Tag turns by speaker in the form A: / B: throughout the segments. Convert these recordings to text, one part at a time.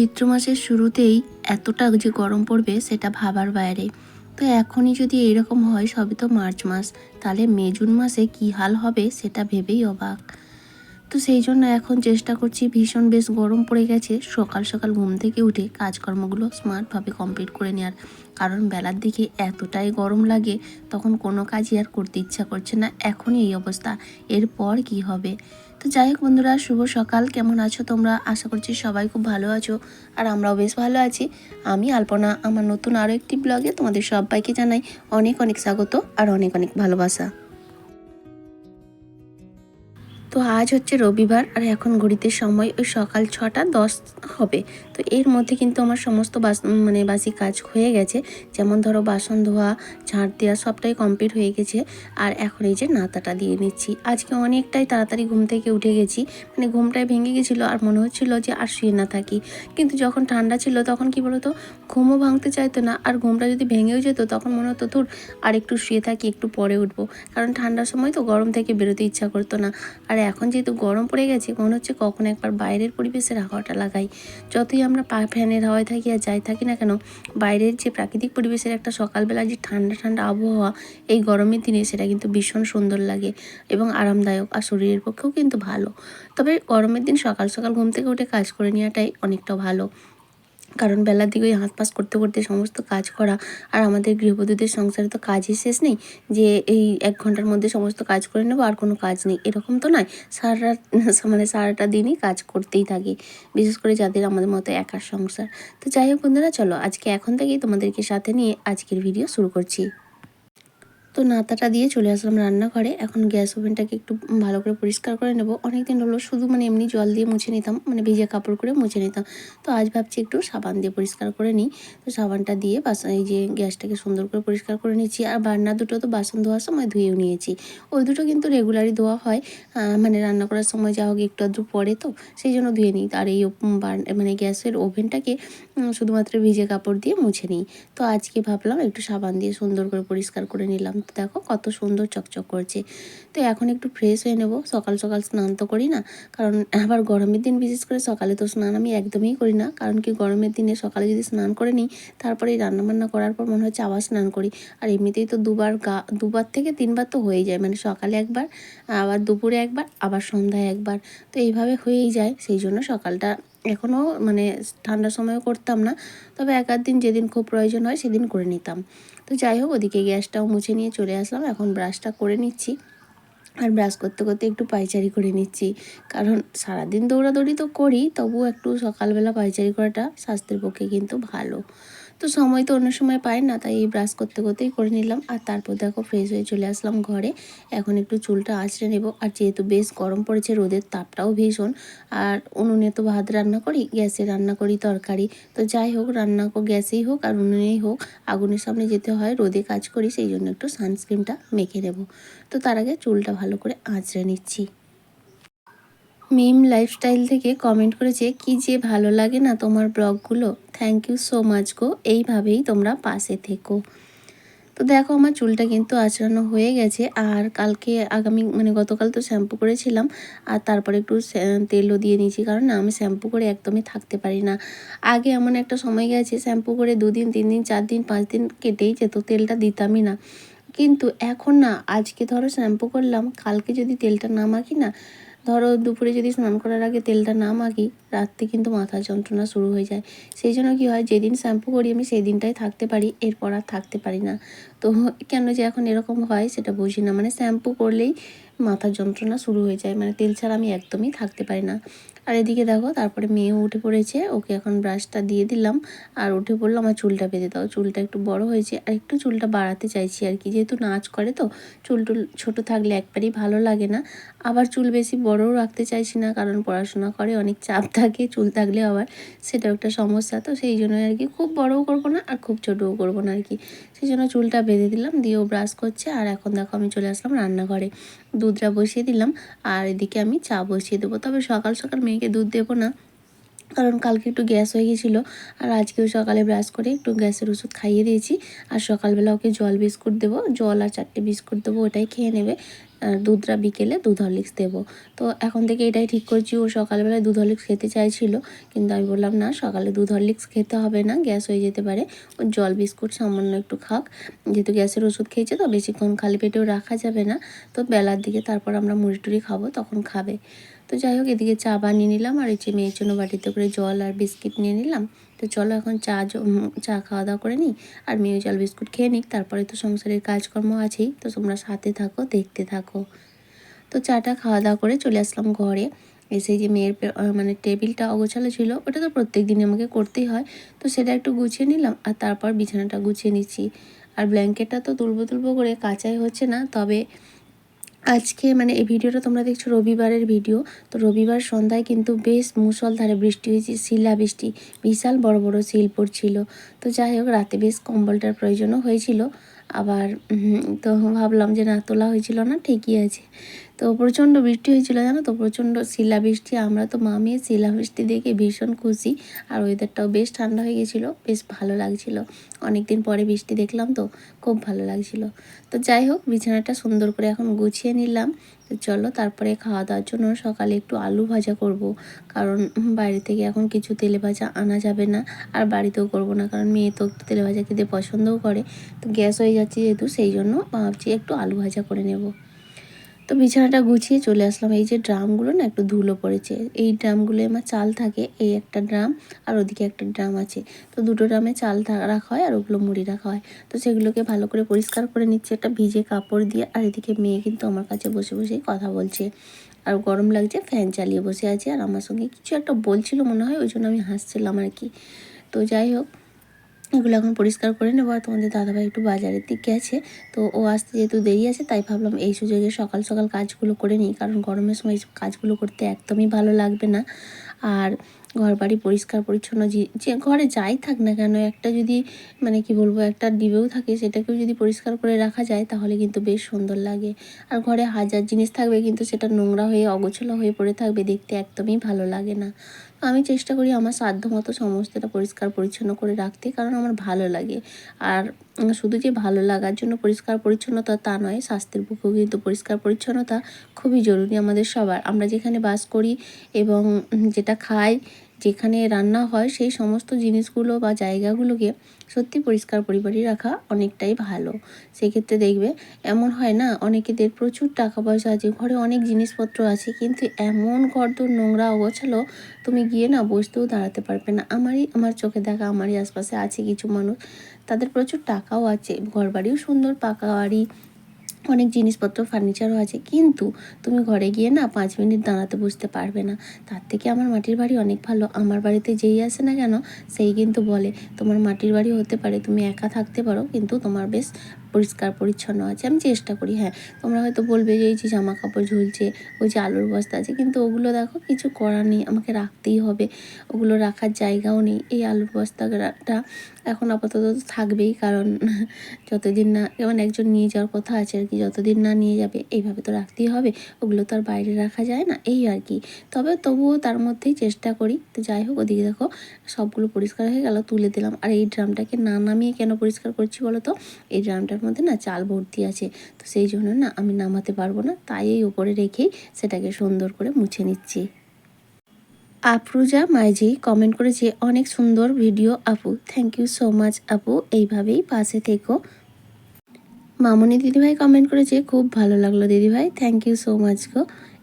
A: চৈত্র মাসের শুরুতেই এতটা যে গরম পড়বে সেটা ভাবার বাইরে। তো এখনই যদি এরকম হয়, সবই তো মার্চ মাস। তাহলে মে, জুন মাসে কী হাল হবে সেটা ভেবেই অবাক। তো সেই জন্য এখন চেষ্টা করছি, ভীষণ বেশ গরম পড়ে গেছে। সকাল সকাল ঘুম থেকে উঠে কাজকর্মগুলো স্মার্টভাবে কমপ্লিট করে নেওয়ার কারণ বেলার দিকে এতটাই গরম লাগে, তখন কোনো কাজই আর করতে ইচ্ছা করছে না। এখনই এই অবস্থা। এরপর কি হবে? তো যাই হোক বন্ধুরা, শুভ সকাল। কেমন আছো তোমরা? আশা করছি সবাই খুব ভালো আছো, আর আমরাও বেশ ভালো আছি। আমি আলপনা, আমার নতুন আরও একটি ব্লগে তোমাদের সবাইকে জানাই অনেক অনেক স্বাগত আর অনেক অনেক ভালোবাসা। তো আজ হচ্ছে রবিবার আর এখন ঘড়িতে সময় ওই সকাল ছটা দশ হবে। তো এর মধ্যে কিন্তু আমার সমস্ত বাস মানে বাসি কাজ হয়ে গেছে। যেমন ধরো বাসন ধোয়া, ঝাঁট দেওয়া সবটাই কমপ্লিট হয়ে গেছে। আর এখন এই যে নাতাটা দিয়ে নিচ্ছি। আজকে অনেকটাই তাড়াতাড়ি ঘুম থেকে উঠে গেছি। মানে ঘুমটাই ভেঙে গেছিল আর মনে হচ্ছিল যে আর শুয়ে না থাকি। কিন্তু যখন ঠান্ডা ছিল তখন কি বলতো, ঘুমও ভাঙতে চাইতো না। আর ঘুমটা যদি ভেঙেও যেত তখন মনে হতো তোর আর একটু শুয়ে থাকি, একটু পরে উঠবো। কারণ ঠান্ডার সময় তো গরম থেকে বেরোতে ইচ্ছা করতো না। আর এখন যেহেতু গরম পড়ে গেছে, মনে হচ্ছে কখন একবার বাইরের পরিবেশের হাওয়াটা লাগাই। যতই আমরা পা ফ্যানের হাওয়ায় থাকি আর যাই থাকি না কেন, বাইরের যে প্রাকৃতিক পরিবেশের একটা সকালবেলা যে ঠান্ডা ঠান্ডা আবহাওয়া, এই গরমের দিনে সেটা কিন্তু ভীষণ সুন্দর লাগে এবং আরামদায়ক আর শরীরের পক্ষেও কিন্তু ভালো। তবে গরমের দিন সকাল সকাল ঘুম থেকে উঠে কাজ করে নেওয়াটাই অনেকটা ভালো। কারণ বেলার দিকে ওই পাস করতে করতে সমস্ত কাজ করা আর আমাদের গৃহবধূদের সংসারে তো কাজই শেষ নেই, যে এই এক ঘণ্টার মধ্যে সমস্ত কাজ করে নেব আর কোনো কাজ নেই। এরকম তো নয়, সারা মানে সারাটা দিনই কাজ করতেই থাকি, বিশেষ করে যাদের আমাদের মতো একার সংসার। তো যাই হোক বন্ধুরা, চলো আজকে এখন থেকেই তোমাদেরকে সাথে নিয়ে আজকের ভিডিও শুরু করছি। তো নাতাটা দিয়ে চলে আসলাম রান্নাঘরে। এখন গ্যাস ওভেনটাকে একটু ভালো করে পরিষ্কার করে নেব। অনেক দিন হলো শুধু মানে এমনি জল দিয়ে মুছে নিতাম মানে ভিজে কাপড় করে মুছে নিতাম। তো আজ ভাবছি একটু সাবান দিয়ে পরিষ্কার করে নিই। তো সাবানটা দিয়ে বাসন এই যে গ্যাসটাকে সুন্দর করে পরিষ্কার করে নিচ্ছি। আর বান্না দুটো তো বাসন ধোয়ার সময় ধুয়েও নিয়েছি। ওই দুটো কিন্তু রেগুলারই ধোয়া হয়। মানে রান্না করার সময় যা হোক একটু আধটু পরে তো সেই জন্য ধুয়ে নিই। আর এই মানে গ্যাসের ওভেনটাকে শুধুমাত্র ভিজে কাপড় দিয়ে মুছে নিই। তো আজকে ভাবলাম একটু সাবান দিয়ে সুন্দর করে পরিষ্কার করে নিলাম। তো দেখো কত সুন্দর চকচক করছে। তো এখন একটু ফ্রেশ হয়ে নেব, সকাল সকাল স্নান তো করি না, কারণ আবার গরমের দিন বিশেষ করে সকালে তো স্নান আমি একদমই করি না, কারণ কি গরমের দিনে সকালে যদি স্নান করে নিই, তারপরে রান্নাবান্না করার পর মনে হচ্ছে আবার স্নান করি। আর এমনিতেই তো দুবার গা, দুবার থেকে তিনবার তো হয়ে যায় মানে সকালে একবার, আবার দুপুরে একবার, আবার সন্ধ্যায় একবার, তো এইভাবে হয়েই যায়, সেই জন্য সকালটা এখনও মানে ঠান্ডার সময়ও করতাম না, তবে এক দিন যেদিন খুব প্রয়োজন হয় সেদিন করে নিতাম। তো যাই হোক, ওদিকে গ্যাসটাও মুছে নিয়ে চলে আসলাম। এখন ব্রাশটা করে নিচ্ছি। আর ব্রাশ করতে করতে একটু পাইচারি করে নিচ্ছি। কারণ সারাদিন দৌড়াদৌড়ি তো করি তবু একটু সকালবেলা পাইচারি করাটা স্বাস্থ্যের পক্ষে কিন্তু ভালো। তো সময় তো অন্য সময় পাই না, তাই এই ব্রাশ করতে করতেই করে নিলাম। আর তারপর দেখো ফ্রেশ হয়ে চলে আসলাম ঘরে। এখন একটু চুলটা আঁচড়ে নেব। আর যেহেতু বেশ গরম পড়েছে, রোদের তাপটাও ভীষণ। আর উনুনে তো ভাত রান্না করি, গ্যাসে রান্না করি তরকারি। তো যাই হোক, রান্না করো গ্যাসেই হোক আর উনুনেই হোক, আগুনের সামনে যেতে হয়, রোদে কাজ করি, সেই জন্য একটু সানস্ক্রিনটা মেখে নেব। তো তার আগে চুলটা ভালো করে আঁচড়ে নিচ্ছি। মিম লাইফস্টাইল থেকে কমেন্ট করেছে, কি যে ভালো লাগে না তোমার ব্লগগুলো। থ্যাংক ইউ সো মাচ গো। এইভাবেই তোমরা পাশে থেকো। তো দেখো আমার চুলটা কিন্তু আচড়ানো হয়ে গেছে। আর কালকে আগামী মানে গতকাল তো শ্যাম্পু করেছিলাম। আর তারপরে একটু তেলও দিয়ে নিয়েছি। কারণ আমি শ্যাম্পু করে একদমই থাকতে পারি না। আগে এমন একটা সময় গেছে, শ্যাম্পু করে দুদিন তিন দিন চার দিন পাঁচ দিন কেটেই যেত, তেলটা দিতামই না। কিন্তু এখন না, আজকে ধরো শ্যাম্পু করলাম, কালকে যদি তেলটা না মাখি না ধরো দুপুরে যদি স্নান করার আগে তেলটা না মাখি, রাত্রে কিন্তু মাথা যন্ত্রণা শুরু হয়ে যায়। সেই জন্য কী হয়, যেদিন শ্যাম্পু করি আমি সেই দিনটাই থাকতে পারি, এরপর আর থাকতে পারি না। তো কেন যে এখন এরকম হয় সেটা বুঝি না। মানে শ্যাম্পু করলেই মাথার যন্ত্রণা শুরু হয়ে যায়। মানে তেল ছাড়া আমি একদমই থাকতে পারি না। আর এদিকে দেখো, তারপরে মেয়েও উঠে পড়েছে, ওকে এখন ব্রাশটা দিয়ে দিলাম। আর উঠে পড়ল আমার চুলটা বেঁধে দাও। চুলটা একটু বড় হয়েছে, আর একটু চুলটা বাড়াতে চাইছি আর কি। যেহেতু নাচ করে তো, চুল টুল ছোটো থাকলে একবারই ভালো লাগে না। আবার চুল বেশি বড়ও রাখতে চাইছি না, কারণ পড়াশোনা করে, অনেক চাপ থাকে চুল থাকলে আবার সেটাও একটা সমস্যা। তো সেই জন্য আর কি, খুব বড়ও করব না, আর খুব ছোটও করব না আর কি। সেই জন্য চুলটা বেঁধে দিলাম, দিয়েও ব্রাশ করছে। আর এখন দেখো আমি চলে আসলাম রান্নাঘরে। দুধটা বসিয়ে দিলাম, আর এদিকে আমি চা বসিয়ে দেবো। তবে সকাল সকাল মেয়েকে দুধ দেবো না। কারণ কালকে একটু গ্যাস হয়ে গেছিল, আর আজকেও সকালে ব্রাশ করে একটু গ্যাসের ওষুধ খাইয়ে দিয়েছি। আর সকালবেলা ওকে জল বিস্কুট দেবো, জল আর চারটে বিস্কুট দেবো, ওটাই খেয়ে নেবে। আর দুধটা বিকেলে দুধ হরলিক্স দেবো। তো এখন থেকে এটাই ঠিক করছি, ও সকালবেলায় দুধ হরলিক্স খেতে চাইছিল, কিন্তু আমি বললাম, না, সকালে দুধ হরলিক্স খেতে হবে না, গ্যাস হয়ে যেতে পারে। ও জল বিস্কুট সামান্য একটু খাক। যেহেতু গ্যাসের ওষুধ খেয়েছে তো, বেশিক্ষণ খালি পেটেও রাখা যাবে না। তো বেলার দিকে তারপর আমরা মুড়ি টুড়ি খাব, তখন খাবে। তো যাই হোক, এদিকে চা বানিয়ে নিলাম আর এই যে মেয়ের জন্য বাটিতে করে জল আর বিস্কিট নিয়ে নিলাম। তো চলো এখন চা চা খাওয়া দাওয়া করে নিই আর মেয়ে জল বিস্কুট খেয়ে নিক। তারপরে তো সংসারের কাজকর্ম আছেই, তো তোমরা সাথে থাকো, দেখতে থাকো। তো চাটা খাওয়া দাওয়া করে চলে আসলাম ঘরে। এসে যে মেয়ের মানে টেবিলটা অগোছালো ছিল, ওটা তো প্রত্যেক দিন আমাকে করতেই হয়। তো সেটা একটু গুছিয়ে নিলাম আর তারপর বিছানাটা গুছিয়ে নিচ্ছি। আর ব্ল্যাঙ্কেটটা তো তুলবো তুলবো করে কাচাই হচ্ছে না, তবে আজকে মানে এই ভিডিওটা তোমরা দেখছ রবিবারের ভিডিও। তো রবিবার সন্ধ্যায় কিন্তু বেশ মুসলধারে বৃষ্টি হয়েছে, শিলা বৃষ্টি, বিশাল বড় বড় শিল পড়ছিল তো যাই হোক, রাতে বেশ কম্বলটার প্রয়োজনও হয়েছিল। আবার তো ভাবলাম যে না, তোলা হয়েছিল না, ঠিকই আছে। তো প্রচণ্ড বৃষ্টি হয়েছিল, জানো তো? প্রচণ্ড শিলা বৃষ্টি আমরা তো মামিয়ে শিলা বৃষ্টি দেখে ভীষণ খুশি। আর ওয়েদারটাও বেশ ঠান্ডা হয়ে গেছিল, বেশ ভালো লাগছিল। অনেক দিন পরে বৃষ্টি দেখলাম তো, খুব ভালো লাগছিল। তো যাই হোক, বিছানাটা সুন্দর করে এখন গুছিয়ে নিলাম। তো চলো, তারপরে খাওয়া দাওয়ার জন্য সকালে একটু আলু ভাজা করব। কারণ বাইরে থেকে এখন কিছু তেলে ভাজা আনা যাবে না। আর বাড়িতেও করব না, কারণ মেয়ে তো একটু তেলে ভাজা খেতে পছন্দও করে। তো গ্যাস হয়ে যাচ্ছে যেহেতু, সেই জন্য ভাবছি একটু আলু ভাজা করে নেব। তো বিছানাটা গুছিয়ে চলে আসলাম। এই যে ড্রামগুলো না, একটু ধুলো পড়েছে। এই ড্রামগুলো আমার চাল থাকে, এই একটা ড্রাম আর ওদিকে একটা ড্রাম আছে। তো দুটো ড্রামে চাল রাখা হয় আর ওগুলো মুড়ি রাখা হয়। তো সেগুলোকে ভালো করে পরিষ্কার করে নিচ্ছে। একটা ভিজে কাপড় দিয়ে আর এদিকে মেয়ে কিন্তু আমার কাছে বসে বসেই কথা বলছে। আর গরম লাগছে, ফ্যান চালিয়ে বসে আছে। আর আমার সঙ্গে কিছু একটা বলছিল মনে হয়, ওই জন্য আমি হাসছিলাম আর কি। তো যাই হোক এগুলো এখন পরিষ্কার করে নেব। আর তোমাদের দাদাভাই একটু বাজারের দিক গেছে তো ও আসতে যেহেতু দেরি আছে, তাই ভাবলাম এই সুযোগে সকাল সকাল কাজগুলো করে নিই। কারণ গরমের সময় এইসব কাজগুলো করতে একদমই ভালো লাগবে না। আর ঘর বাড়ি পরিষ্কার পরিচ্ছন্ন যে- ঘরে যাই থাক না কেন, একটা যদি মানে কি বলব, একটা ডিবেও থাকে, সেটাকেও যদি পরিষ্কার করে রাখা যায়, তাহলে কিন্তু বেশ সুন্দর লাগে। আর ঘরে হাজার জিনিস থাকবে, কিন্তু সেটা নোংরা হয়ে, অগোছলা হয়ে পড়ে থাকবে, দেখতে একদমই ভালো লাগে না। আমি চেষ্টা করি আমার সাধ্য মতো সমস্তটা পরিষ্কার পরিচ্ছন্ন করে রাখতে, কারণ আমার ভালো লাগে। আর শুধু যে ভালো লাগার জন্য পরিষ্কার পরিচ্ছন্নতা তা নয়, স্বাস্থ্যের পক্ষেও কিন্তু পরিষ্কার পরিচ্ছন্নতা খুবই জরুরি আমাদের সবার। আমরা যেখানে বাস করি এবং যেটা খাই যেখানে রান্না হয়, সেই সমস্ত জিনিসগুলো বা জায়গাগুলোকে সত্যি পরিষ্কার পরিপাটি রাখা অনেকটাই ভালো। সেক্ষেত্রে দেখবে, এমন হয় না অনেকেদের প্রচুর টাকা পয়সা আছে, ঘরে অনেক জিনিসপত্র আছে, কিন্তু এমন ঘরদোর নোংরা অগোছালো, তুমি গিয়ে না বসতেও দাঁড়াতে পারবে না। আমারই, আমার চোখে দেখা আমারই আশপাশে আছে কিছু মানুষ, তাদের প্রচুর টাকাও আছে ঘর বাড়িও সুন্দর, পাকা বাড়ি অনেক জিনিসপত্র ফার্নিচারও আছে। কিন্তু তুমি ঘরে গিয়ে না পাঁচ মিনিট দাঁড়াতে বসতে পারবে না। তার থেকে আমার মাটির বাড়ি অনেক ভালো। আমার বাড়িতে যেই আসে না কেন, সেই কিন্তু বলে, তোমার মাটির বাড়ি হতে পারে, তুমি একা থাকতে পারো, কিন্তু তোমার বেশ পরিষ্কার, পরিচ্ছন্ন আছে, আমি চেষ্টা করি হ্যাঁ। তোমরা হয়তো বলবে যে, এই যে জামা কাপড় ঝুলছে, ওই যে আলুর বস্তা আছে, কিন্তু ওগুলো দেখো, কিছু করার নেই, আমাকে রাখতেই হবে। ওগুলো রাখার জায়গাও নেই, এই আলুর বস্তাটা এখন আপাতত থাকবেই, কারণ যতদিন না যেমন একজন নিয়ে যাওয়ার কথা আছে আর কি, যতদিন না নিয়ে যাবে, এইভাবে তো রাখতেই হবে, ওগুলো তো আর বাইরে রাখা যায় না, এই আর কি। তবে তবুও তার মধ্যেই চেষ্টা করি, তো যাই হোক, ওদিকে দেখো, সবগুলো পরিষ্কার হয়ে গেল, তুলে দিলাম। আর এই ড্রামটাকে না নামিয়ে কেন পরিষ্কার করছি বলো তো? এই ড্রামটার মধ্যে না চাল ভর্তি আছে। তো সেই জন্য না আমি নামাতে পারব না, তাই এই উপরে রেখেই সেটাকে সুন্দর করে মুছে নিচ্ছি। আফরুজা মাইজি কমেন্ট করেছে, অনেক সুন্দর ভিডিও আপু থ্যাংক ইউ সো মাচ আপু, এইভাবেই পাশে থেকো। মামনি দিদিভাই কমেন্ট করেছে, খুব ভালো লাগল দিদিভাই থ্যাংক ইউ সো মাচ গো।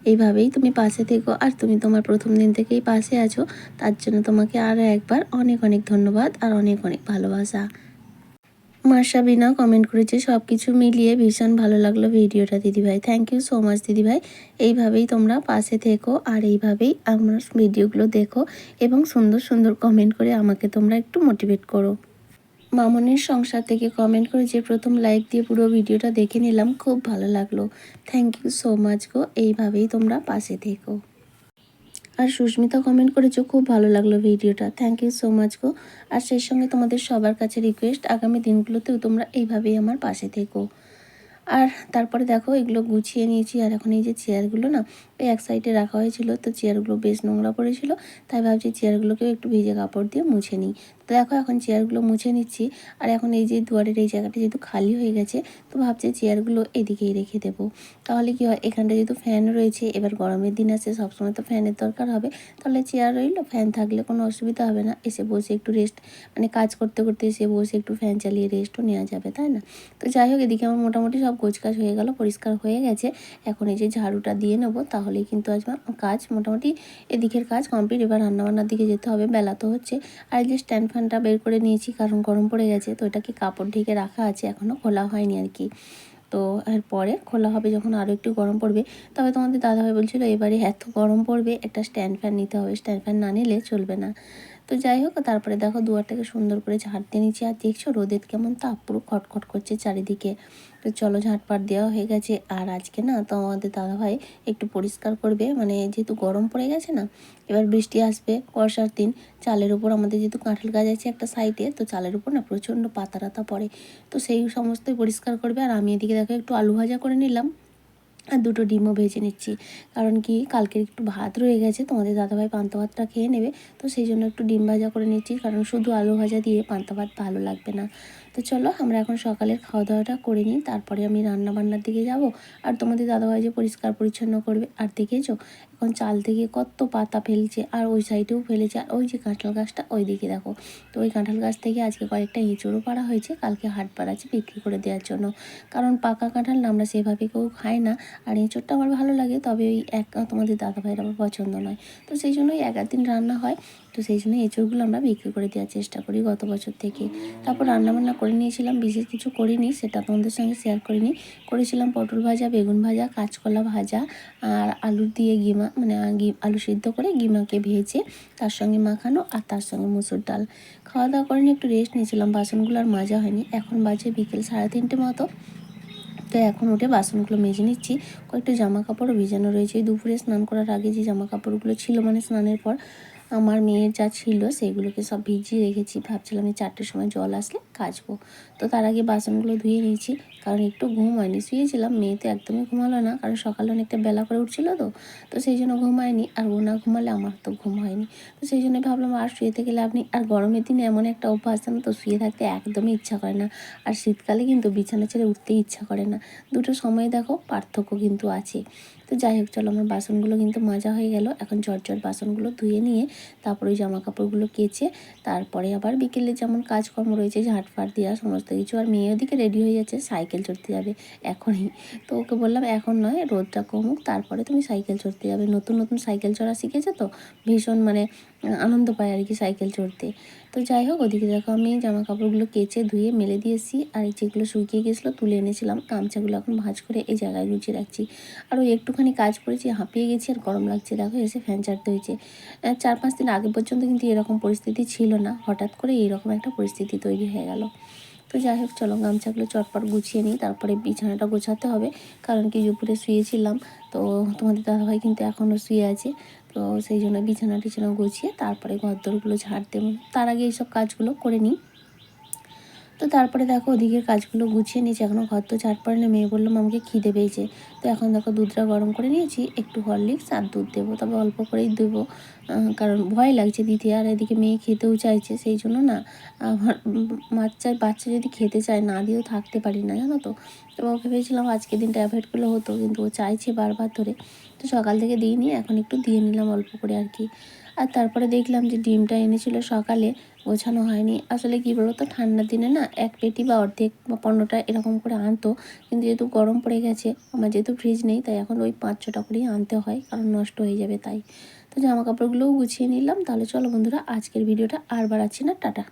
A: এইভাবেই তুমি পাশে থেকো আর তুমি তোমার প্রথম দিন থেকেই পাশে আছো, তার জন্য তোমাকে আরও একবার অনেক অনেক ধন্যবাদ আর অনেক অনেক ভালোবাসা। মার্শা বিনা কমেন্ট করেছে সব কিছু মিলিয়ে ভীষণ ভালো লাগল ভিডিওটা দিদিভাই। থ্যাংক ইউ সো মাচ দিদিভাই। এইভাবেই তোমরা পাশে থেকো আর এইভাবেই আমার ভিডিওগুলো দেখো এবং সুন্দর সুন্দর কমেন্ট করে আমাকে তোমরা একটু মোটিভেট করো। মামনের সংসার থেকে কমেন্ট করে যে প্রথম লাইক দিয়ে পুরো ভিডিওটা দেখে নিলাম, খুব ভালো লাগল। থ্যাংক ইউ সো মাচ গো। এইভাবেই তোমরা পাশে থেকো। আর সুস্মিতা কমেন্ট করেছ, খুব ভালো লাগল ভিডিওটা থ্যাংক ইউ সো মাচ গো। আর সেই সঙ্গে তোমাদের সবার কাছে রিকোয়েস্ট আগামী দিনগুলোতেও তোমরা এইভাবেই আমার পাশে থেকো। আর তারপরে দেখো, এগুলো গুছিয়ে নিয়েছি। আর এখন এই যে চেয়ারগুলো না, ওই এক সাইডে রাখা হয়েছিল। তো চেয়ারগুলো বেশ নোংরা পড়েছিল। তাই ভাবছি চেয়ারগুলোকেও একটু ভিজে কাপড় দিয়ে মুছে নিই। তো দেখো এখন চেয়ারগুলো মুছে নিচ্ছি। আর এখন এই যে দুয়ারের এই জায়গাটা যেহেতু খালি হয়ে গেছে, তো ভাবছি চেয়ারগুলো এদিকেই রেখে দেবো। তাহলে কি হয়, এখানটা যেহেতু ফ্যান রয়েছে, এবার গরমের দিন আছে, সবসময় তো ফ্যানের দরকার হবে। তাহলে চেয়ার রইল, ফ্যান থাকলে কোনো অসুবিধা হবে না। এসে বসে একটু রেস্ট মানে কাজ করতে করতে এসে বসে একটু ফ্যান চালিয়ে রেস্টও নেওয়া যাবে, তাই না? তো যাই হোক, এদিকে আমার মোটামুটি সব গোছকাজ হয়ে গেল, পরিষ্কার হয়ে গেছে। এখন এই যে ঝাড়ুটা দিয়ে নেব, তাহলেই কিন্তু আজ কাজ মোটামুটি এদিকের কাজ কমপ্লিট এবার রান্নাবান্নার দিকে যেতে হবে, বেলা তো হচ্ছে। আর এই যে স্ট্যান্ড ফ্যানটা বের করে নিয়েছি, কারণ গরম পড়ে গেছে, তো এটাকে কাপড় ঢেকে রাখা আছে এখনও খোলা হয়নি আর কি। তো এর পরে খোলা হবে যখন আরও একটু গরম পড়বে, তবে তোমাদের দাদাভাই বলছিল এবারে এত গরম পড়বে, একটা স্ট্যান্ড ফ্যান নিতে হবে স্ট্যান্ড ফ্যান না নিলে চলবে না। তো যাই হোক, তারপরে দেখো দুয়ারটাকে সুন্দর করে ঝাড় দিয়ে নিচ্ছি, আর দেখছ রোদের কেমন তাপ, পুরো খটখট করছে চারিদিকে। তো চলো ঝাঁটপাট দেওয়া হয়ে গেছে। আর আজকে না তো আমাদের দাদাভাই একটু পরিষ্কার করবে। মানে যেহেতু গরম পড়ে গেছে না, এবার বৃষ্টি আসবে বর্ষার দিন। চালের উপর আমাদের যেহেতু কাঁঠাল গাছ আছে একটা সাইডে, তো চালের উপর না প্রচণ্ড পাতা টাতা পড়ে। তো সেই সমস্তই পরিষ্কার করবে। আর আমি এদিকে দেখো একটু আলু ভাজা করে নিলাম। আর দুটো ডিমও ভেজে নিচ্ছি। কারণ কি কালকের একটু ভাত রয়ে গেছে তোমাদের দাদাভাই পান্তা ভাতটা খেয়ে নেবে। তো সেই জন্য একটু ডিম ভাজা করে নিচ্ছি। কারণ শুধু আলু ভাজা দিয়ে পান্তা ভাত ভালো লাগবে না। তো চলো, আমরা এখন সকালের খাওয়া দাওয়াটা করে নিই। তারপরে আমি রান্না বান্নার দিকে যাব। আর তোমাদের দাদাভাই যে পরিষ্কার পরিচ্ছন্ন করবে, আর দেখেছ? এখন চাল থেকে কত পাতা ফেলছে, আর ওই সাইডেও ফেলেছে। আর ওই যে কাঁঠাল গাছটা, ওই দিকে দেখো। তো ওই কাঁঠাল গাছ থেকে আজকে কয়েকটা এঁচড়ও পাড়া হয়েছে, কালকে হাট পাড়াচ্ছে বিক্রি করে দেওয়ার জন্য। কারণ পাকা কাঁঠাল আমরা সেভাবে কেউ খাই না। আর এঁচড়টা আমার ভালো লাগে, তবে ওই এক, তোমাদের দাদাভাইয়ের আমার পছন্দ নয়। তো সেই জন্যই এক দিন রান্না হয়। তো সেই জন্য এঁচড়গুলো আমরা বিক্রি করে দেওয়ার চেষ্টা করি গত বছর থেকে। তারপর রান্নাবান্না করে নিয়েছিলাম, বিশেষ কিছু করিনি, সেটা তোমাদের সঙ্গে শেয়ার করিনি। করেছিলাম পটল ভাজা, বেগুন ভাজা, কাঁচকলা ভাজা আর আলু দিয়ে গিমা মানে আলু সিদ্ধ করে গিমাকে ভেজে তার সঙ্গে মাখানো আর তার সঙ্গে মুসুর ডাল। খাওয়া দাওয়া করে নিয়ে একটু রেস্ট নিয়েছিলাম, বাসনগুলো আর মাজা হয়নি। এখন বাজে বিকেল সাড়ে তিনটে মতো। তো এখন উঠে বাসনগুলো মেজে নিচ্ছি। কয়েকটা জামা কাপড়ও ভিজানো রয়েছে। দুপুরে স্নান করার আগে যে জামা কাপড়গুলো ছিল মানে স্নানের পর আমার মেয়ের যা ছিল সেগুলোকে সব ভিজিয়ে রেখেছি। ভাবছিলাম আমি চারটের সময় জল আসলে কাচবো। তো তার আগে বাসনগুলো ধুয়ে নিয়েছি, কারণ একটু ঘুম হয়নি। শুয়েছিলাম, মেয়ে তো একদমই ঘুমালো না, কারণ সকালে অনেকটা বেলা করে উঠছিল তো। তো সেই জন্য ঘুমায়নি, আর ও না ঘুমালে আমার তো ঘুম হয়নি। তো সেই জন্য ভাবলাম, আর শুয়ে থেকে লাভ নেই। আর গরমের দিনে এমন একটা অভ্যাস না তো, শুয়ে থাকতে একদমই ইচ্ছা করে না। আর শীতকালে কিন্তু বিছানা ছেড়ে উঠতে ইচ্ছা করে না। দুটো সময় দেখো, পার্থক্য কিন্তু আছে। তো যাই হোক, চলো আমার বাসনগুলো কিন্তু মাজা হয়ে গেল। এখন চটচট বাসনগুলো ধুয়ে নিয়ে তারপরে জামা কাপড়গুলো কেচে তারপরে আবার বিকেলে যেমন কাজকর্ম রয়েছে ঝাঁটফাট দেওয়া সমস্ত কিছু, আর মেয়ে ওদিকে রেডি হয়ে যাচ্ছে, সাইকেল চড়তে যাবে এখনই। তো ওকে বললাম, এখন নয়, রোদটা কমুক, তারপরে তুমি সাইকেল চড়তে যাবে। নতুন নতুন সাইকেল চড়া শিখেছে তো? ভীষণ মানে আনন্দ পায় আর কি সাইকেল চড়তে। তো যাই হোক, ওদিকে দেখো আমি জামা কাপড়গুলো কেচে ধুয়ে মেলে দিয়েছি। আর যেগুলো শুকিয়ে গেছিল তুলে এনেছিলাম। গামছাগুলো এখন ভাঁজ করে এই জায়গায় গুছিয়ে রাখছি। আর ওই একটুখানি কাজ করেছি, হাঁপিয়ে গেছি আর গরম লাগছে। দেখো এসে ফ্যান চারতে হয়েছে। চার পাঁচ দিন আগে পর্যন্ত কিন্তু এরকম পরিস্থিতি ছিল না। হঠাৎ করে এইরকম একটা পরিস্থিতি তৈরি হয়ে গেল। তো যাই হোক, চলো গামছাগুলো চটপট গুছিয়ে নিই। তারপরে বিছানাটা গোছাতে হবে। কারণ কি দুপুরে শুয়েছিলাম। তো তোমাদের দাদাভাই কিন্তু এখনও শুয়ে আছে। তো সেই জন্য বিছানা টিছানা গুছিয়ে তারপরে ঘর দরগুলো ঝাড় দেবো। তার আগে এইসব কাজগুলো করে নিই। তো তারপরে দেখো ওদিকের কাজগুলো গুছিয়ে নিয়েছি। এখনও ঘর তো ঝাড় পড়ে না মেয়ে বললাম আমাকে খিদে পেয়েছে। তো এখন দেখো দুধটা গরম করে নিয়েছি, একটু হরলিক্স আর দুধ দেবো। তবে অল্প করেই দেবো কারণ ভয় লাগছে দিতে। আর এদিকে মেয়ে খেতেও চাইছে, সেই জন্য না আমার বাচ্চার বাচ্চা যদি খেতে চায়, না দিয়েও থাকতে পারি না, জানো তো। তো ওকে ভেবেছিলাম আজকে দিনটা অ্যাভয়েড করলে হতো, কিন্তু ও চাইছে বারবার ধরে। তো সকাল থেকে দিইনি, এখন একটু দিয়ে নিলাম অল্প করে আর কি। আর তারপরে দেখলাম যে ডিমটা এনেছিল সকালে। গোছানো হয়নি। আসলে কী বলতো, ঠান্ডার দিনে না এক পেটি বা অর্ধেক বা পনেরোটা এরকম করে আনতো। কিন্তু যেহেতু গরম পড়ে গেছে, আমার যেহেতু ফ্রিজ নেই, তাই এখন ওই পাঁচ ছটা করেই আনতে হয়, কারণ নষ্ট হয়ে যাবে তাই। তো জামা কাপড়গুলোও গুছিয়ে নিলাম। তাহলে চলো বন্ধুরা, আজকের ভিডিওটা আর বাড়াচ্ছি না। টাটা।